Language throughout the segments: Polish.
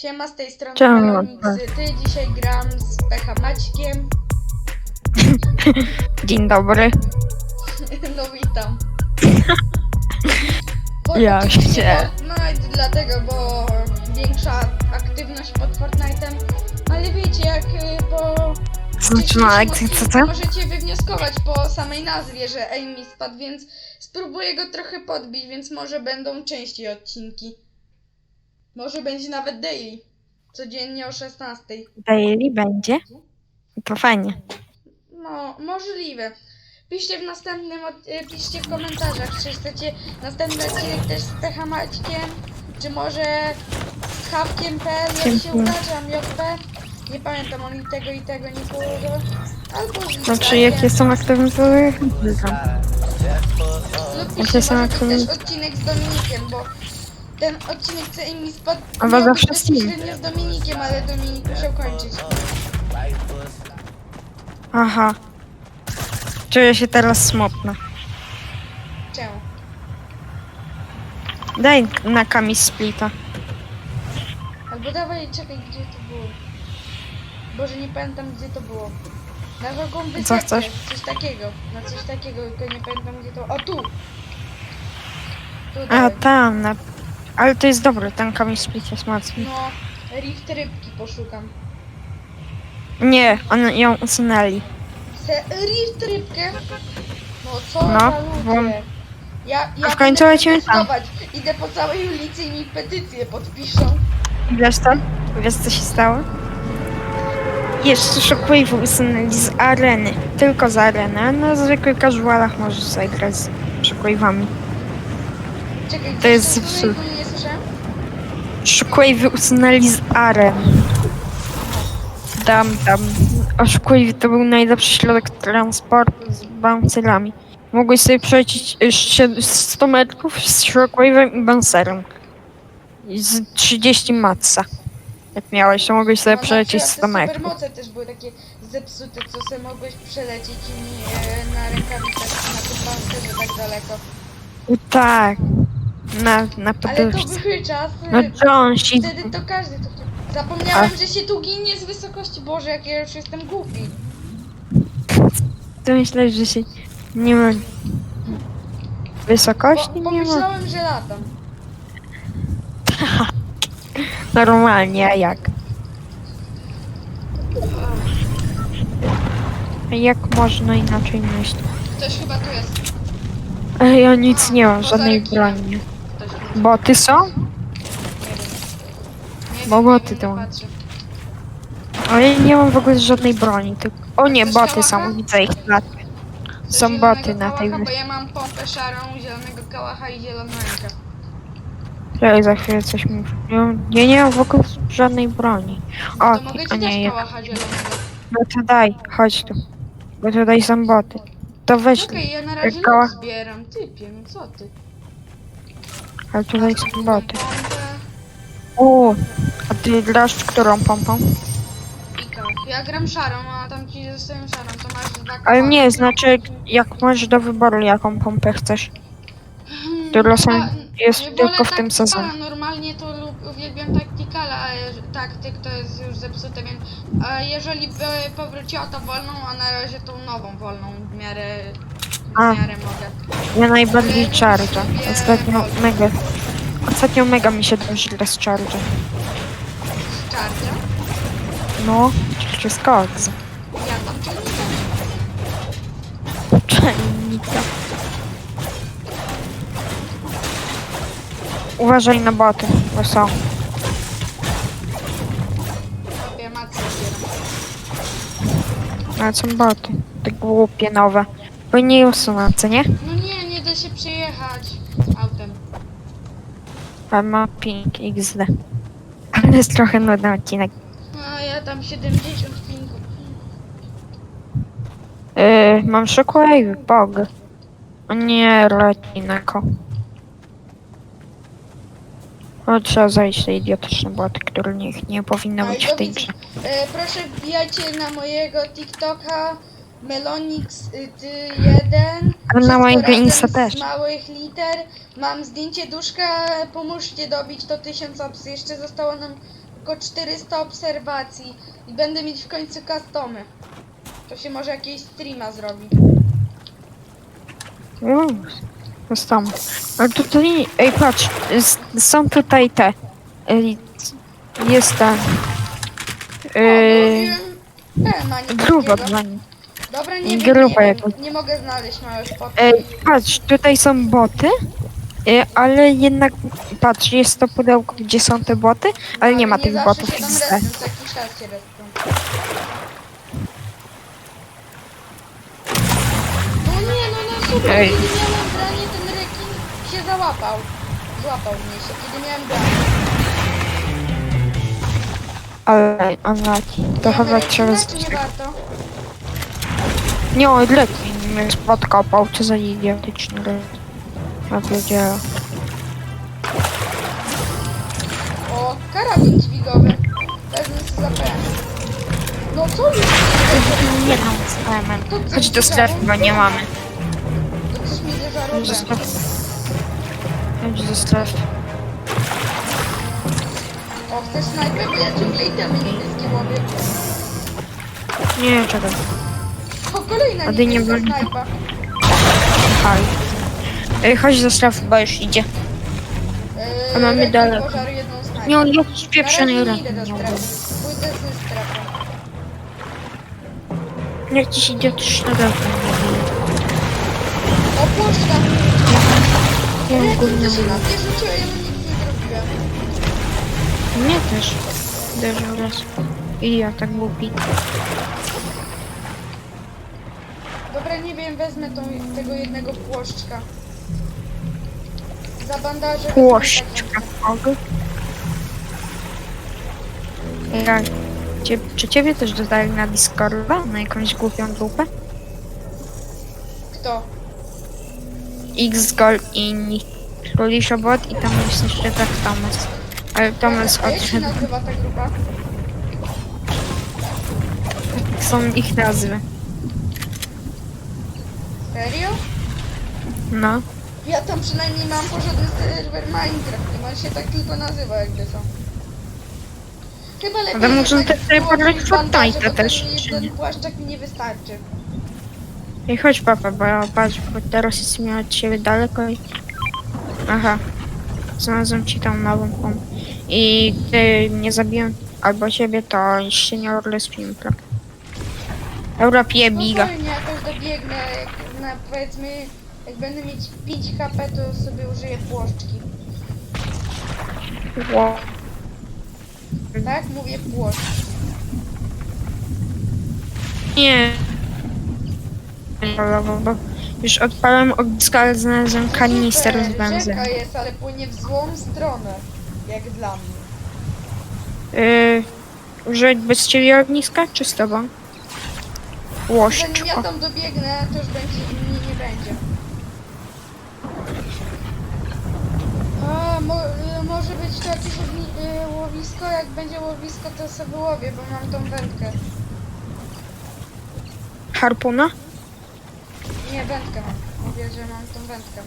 Siema, z tej strony Czemu? Melonix. Ty dzisiaj gram z Pecha Maćkiem. Dzień dobry. No witam. Bo Ja się. Fortnite dlatego, bo większa aktywność pod Fortnite'em. Ale wiecie, jak y, po Znaczy, no, jak wcześniejszym co, odcinku możecie wywnioskować po samej nazwie, że mi spadł, więc spróbuję go trochę podbić, więc może będą częściej odcinki. Może będzie nawet daily. Codziennie o 16. Daily będzie? To fajnie. No, możliwe. Piszcie w następnym, od- y, piszcie w komentarzach, czy chcecie następny odcinek też z Pecha Maćkiem, czy może z Hawkiem.pl, jak się Dziękuję. czy JP. Nie pamiętam, oni tego i tego nie położą. Albo z Znaczy, jak Witkiem. jestem aktywny, to wygram. Lub piszcie może być aktywny- też odcinek z Dominikiem, bo ten odcinek co mi spadł A miał za być wszystkim. z Dominikiem, ale Dominik musiał kończyć. Aha. Czuję się teraz smutno. Czemu? Daj na kami splita. Albo dawaj, czekaj, gdzie to było? Boże, nie pamiętam gdzie to było. Na drugą wysepkę, chcesz? coś takiego. Na coś takiego, tylko nie pamiętam gdzie to... O, tu! Tu A, dawaj. tam, na... Ale to jest dobry, ten kami split jest mocny. No, rift rybki poszukam. Nie, on ją usunęli. Se rift rybkę? No co No, za bo- ludzie. Ja, ja A w końcu będę lecimy tam. protestować. Idę po całej ulicy i mi petycję podpiszą. Wiesz co? Wiesz co się stało? Jeszcze Shockwave usunęli z areny. Tylko z areny. a Na zwykłych casualach możesz sobie grać z Shockwave'ami. Czekaj, To coś jest tu zepsute. Shockwave usunęli z aren. Dam, dam. Shockwave to był najlepszy środek transportu z bouncerami. Mogłeś sobie przejść y, sie- 100 metrów z Shockwave'em i bouncerem. I Z 30 matsa. Jak miałeś, to mogłeś sobie No, przelecieć przykład 100 te metrów. supermoce też były takie zepsute, co sobie mogłeś przelecieć i mi e, na rękawicach na tym pancerze tak daleko. Tak. Na, na Ale to poduszce. były czasy. No John. Wtedy to każdy to chciał. Zapomniałem, że się tu ginie z wysokości. Boże, jak ja już jestem głupi. Ty myślałeś, że się nie ma... Bo, Wysokości nie ma? pomyślałem, że latam. Normalnie, a jak? A Jak można inaczej myśleć? Ktoś chyba tu jest. Ja nic nie mam, żadnej broni. Boty są? Nie wiem. Nie Bo wiem, boty nie to nie patrzę. Ale ja nie mam w ogóle żadnej broni. Tylko... O nie, Chcesz boty są, kałacha? widzę ich lat. Chcesz Są zielonego boty na tej kałacha? Bo wyspie. ja mam pompę szarą, zielonego kałacha i zieloną rękę. Ja za chwilę coś mi... Ja, ja nie mam w ogóle żadnej broni. O, To mogę a ci nie, dać kałacha zielonego. No to daj, chodź tu. Bo tutaj są boty. To weź, Okej, ja na razie lód zbieram. Typie, no co ty? Ale tutaj są boty. O, a ty grasz którą pompą? Ja gram szarą, a tam ci zostają szarą, to masz dwa Ale nie, znaczy jak masz do wyboru jaką pompę chcesz. Hmm, Które są, chyba- jest wolę tylko w tym sezonie. Normalnie to lub, uwielbiam Tacticala, ale że- taktyk to jest już zepsute, więc a jeżeli by powróciła to wolną, a na razie tą nową wolną w miarę, w A. miarę mogę. Ja najbardziej charge. Ostatnio mega. Ostatnio mega mi się gra z charge. Charger. No, czy z koks. Ja tam czyli Czajnika. Uważaj na boty, bo są. macę zbieram. Ale są boty. Te głupie nowe. Bo nie usuną, co nie? No nie, nie da się przejechać autem. A ma ping XD. Ale jest trochę nudny odcinek. A ja tam 70 pingów. Yy, mam shockwave, bog. O nie, Latineko. O, trzeba zajść te idiotyczne boty, które niech nie powinny A, być w tej grze. E, proszę wbijajcie na mojego TikToka Melonix y, ty 1. A na mojego Insta z też. małych liter. Mam zdjęcie duszka, pomóżcie dobić to 1000 obs. Jeszcze zostało nam szybko 400 obserwacji i będę mieć w końcu customy. To się może jakieś streama zrobi. No, tam. Ale tutaj, ej patrz, są tutaj te. Ej, jest ten. Yy, mówiłem takiego. dla nich. Dobra, nie wiem, gruba nie, jakaś. wiem, nie mogę znaleźć małe spotki. Ej, patrz, tutaj są boty, yy, ale jednak, patrz, jest to pudełko, gdzie są te boty, ale nie ma tych zawsze botów się tam respią, co jakiś czas się respią. No nie, no no super, Ej. kiedy miałem branie, ten rekin się załapał. Złapał mnie się, kiedy miałem branie. Ale, unlucky. To chyba trzeba czy nie z... warto? Nie, lepiej mnie spotkał, co za idiotyczny ryb. Ja powiedziałem. O, karabin dźwigowy. Wezmę sobie zapewne. No co już? Nie mam z coś Chodź do strefy, bo nie mamy. To coś mi Chodź do we. strefy. Chodź do strefy. O, chcesz snajpę? Bo ja ciągle itemy niebieskie łowię. Nie, czekaj. O, kolejna A ty nie broni- snajpa. Haj. Ej, chodź do strefy, bo już idzie. Yy, A mamy daleko. jedną snajpę. Nie, on jakiś Na pieprzony razie nie idę do strefy. Pójdę ze strefą. O! Nie mam Rekin gówno. to się na mnie rzucił, a ja mu nic nie zrobiłem. Mnie też. Uderzył raz. I ja tak głupi. Dobra, nie wiem, wezmę tą, tego jednego płoszczka. Za bandaże wezmę Płoszczka. taką-? Ja, cie, czy ciebie też dodali na Discorda? Na jakąś głupią grupę? Kto? X-Gold i inni. Polish bot i tam jest jeszcze tak Thomas. Ale Thomas A jak się odszedł. nazywa ta grupa? Są ich nazwy. Serio? No. Ja tam przynajmniej mam porządny serwer Minecraft i on się tak tylko nazywa jakby są. Chyba lepiej Ale można też sobie pograć w Fortnite'a też, czy nie? płaszczak mi nie wystarczy. Ej, chodź papa, bo ja patrz, bo teraz jest mi od ciebie daleko i... Aha. Znalazłem ci tam nową pompę. I gdy mnie zabiję, albo ciebie, to się nie rozpimy, prawda? Dobra, pije biga. Spokojnie, jakoś dobiegnę, jak na powiedzmy, jak będę mieć 5 HP, to sobie użyję płoszczki. Wow. Tak? Mówię płoszczki. Nie. Bo, bo, bo już odpalam ognisko, ale znalazłem kanister z Super, benzyną. Rzeka jest, ale płynie w złą stronę. Jak dla mnie. Yy, użyć bez ciebie ogniska, czy z tobą? Zanim ja Łoszczko. tam dobiegnę, to już będzie. A, mo, y, to jakieś y, łowisko, jak będzie łowisko, to sobie łowię, bo mam tą wędkę. Harpuna? Nie, wędkę mam. Mówię, że mam tą wędkę.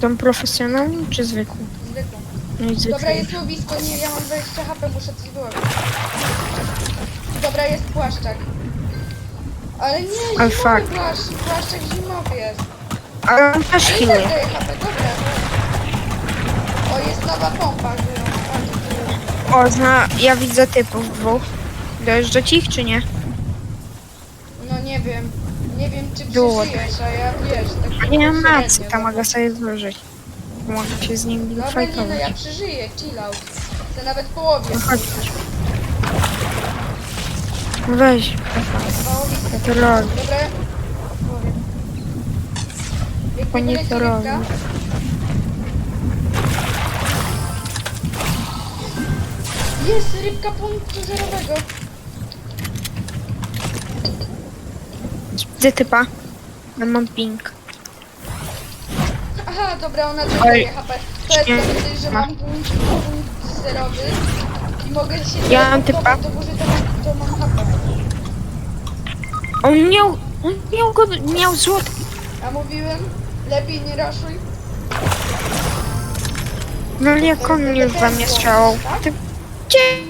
Tą profesjonalną, czy zwykłą? Zwykłą. No i Dobra, zwykłą. jest łowisko, nie, ja mam 20 HP, muszę coś wyłowić. Dobra, jest płaszczak. Ale nie, Ale zimowy płaszcz, płaszczak zimowy jest. Ale on też Ale ile healuje. daje HP, dobra. O, jest nowa pompa, bardzo tu O, zna, ja widzę typów dwóch. Dojeżdżać ich, czy nie? No nie wiem. Nie wiem czy Było. przeżyjesz, a ja wiesz, tak Nie mam średnio macy, to za- mogę sobie złożyć. Mogę się z nim Dobra, nie no, ja przeżyję, chill out. Nawet połowie. No chodź. No Weź, Połowisko. ja to robię. Dobra. Połowie. Jak To nie to rybka, Jest rybka punktu zerowego. Widzę typa. Ja mam ping. Aha, dobra, ona też daje HP. To jest to, że Ma. mam punkt, punkt zerowy i mogę się Ja mam typa. do góry, to mam, to mam HP. On miał, on miał go, miał złoty. A mówiłem, lepiej nie raszuj. No ale jak on już we mnie strzelał. Ty, Cie...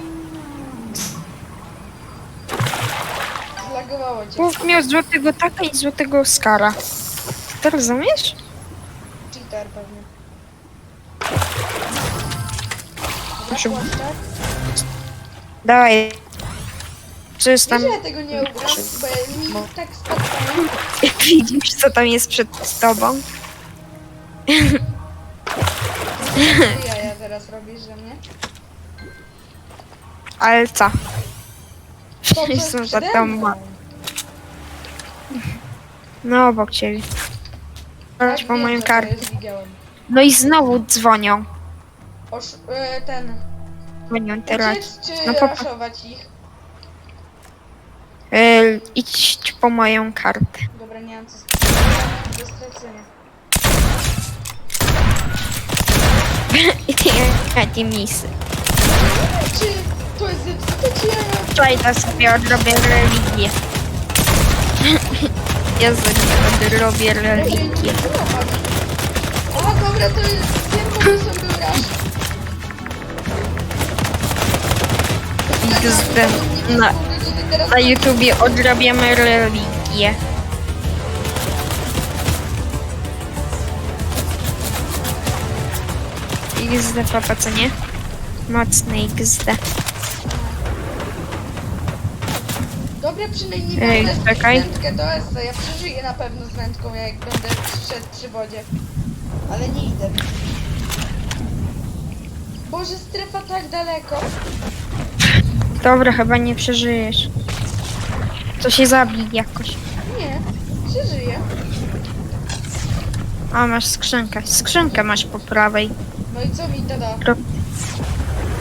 Zlagowało cię. Chłop miał złotego taka i złotego Oscara. Ty to rozumiesz? Cheater pewnie. Proszę- Dobra, płaszczak. Dawaj. Wiesz, tam? że ja tego nie ugram, bo mi tak spotkało. Widzisz, co tam jest przed tobą? Jaja teraz robisz ze mnie? Ale co? To, co Jestem jest za przede mną. No obok ciebie. Chodź Tak, po wiem, to kartę. jest, widziałem. No i znowu dzwonią. Osz, e, ten. Dzwonią teraz. Uciec czy No po- raszować ich? Yy, idź po moją kartę. Dobra, nie mam co do stracenia. Ja ci misy. Czy to jest zepsute, czy ja. Wczoraj sobie odrobię religię. Ja sobie odrobię religię. O, dobra, to jest... Wiem, pomysłem był rasz. XD. Na, na YouTubie odrabiamy religię. XD papa, co nie? Mocny XD. Dobra, przynajmniej Ej, mam czekaj. wędkę do Essa. Ja przeżyję na pewno z wędką, jak będę szedł przy wodzie. Ale nie idę. Boże, strefa tak daleko. Dobra, chyba nie przeżyjesz. To się zabij jakoś. Nie, przeżyję. A, masz skrzynkę. Skrzynkę masz po prawej. No i co mi to da?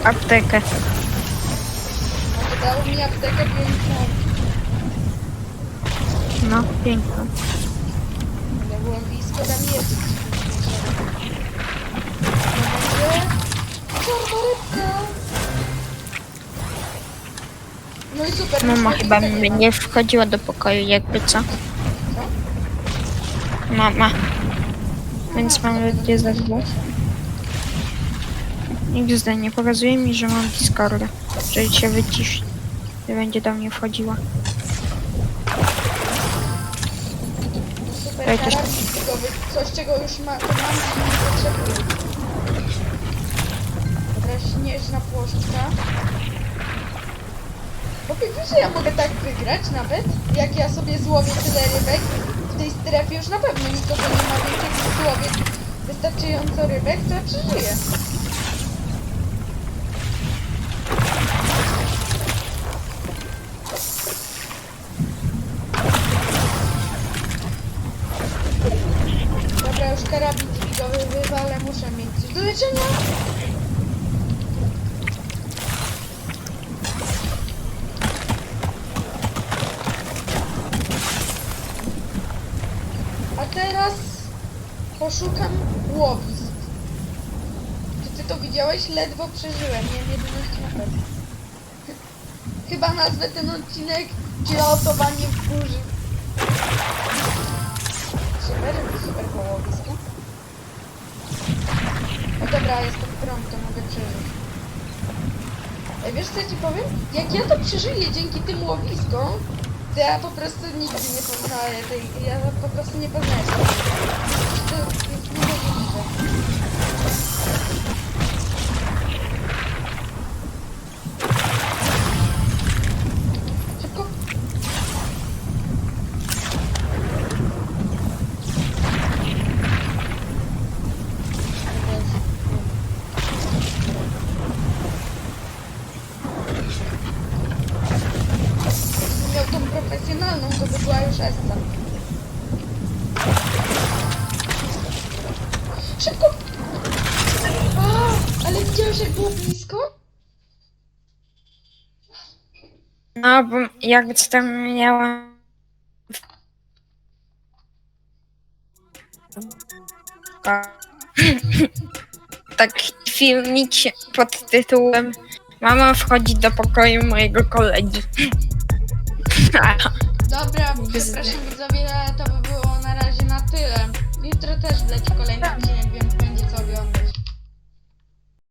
Aptekę. No to dało mi aptekę piękną. No, piękną. To było blisko tam jeździć. No. No i super. Mama już chyba nie ma. nie wchodziła do pokoju, jakby co. Co? Mama. Więc Aha, mamy to gdzie będę za dwóch. się. XD nie pokazuje mi, że mam Discorda. Że się wyciszy. I będzie do mnie wchodziła. Super Daj też- coś czego już ma, to mam nie potrzebuję. Dobra, śnieżna płoszczka. Bo wiesz, że ja mogę tak wygrać nawet? Jak ja sobie złowię tyle rybek w tej strefie już na pewno nikogo nie ma, więc jak złowię wystarczająco rybek, to ja przeżyję. Karabin figowy wywalę, muszę mieć coś do leczenia. A teraz poszukam łowisk. Czy ty to widziałeś? Ledwo przeżyłem, miałem 11 na. Chyba nazwę ten odcinek Pilotowanie w burzy. Super, super połowisko. O dobra, jestem prąd, to mogę przeżyć. Ej, wiesz co ja ci powiem? Jak ja to przeżyję dzięki tym łowiskom, to ja po prostu nigdy nie poznaję tej... Ja po prostu nie poznaję. To jest niemożliwe. No, bo jakby co tam miałam... Tak, filmik pod tytułem Mama wchodzi do pokoju mojego kolegi. Dobra, przepraszam widzowie, to by było na razie na tyle. Jutro też wleci kolejny odcinek,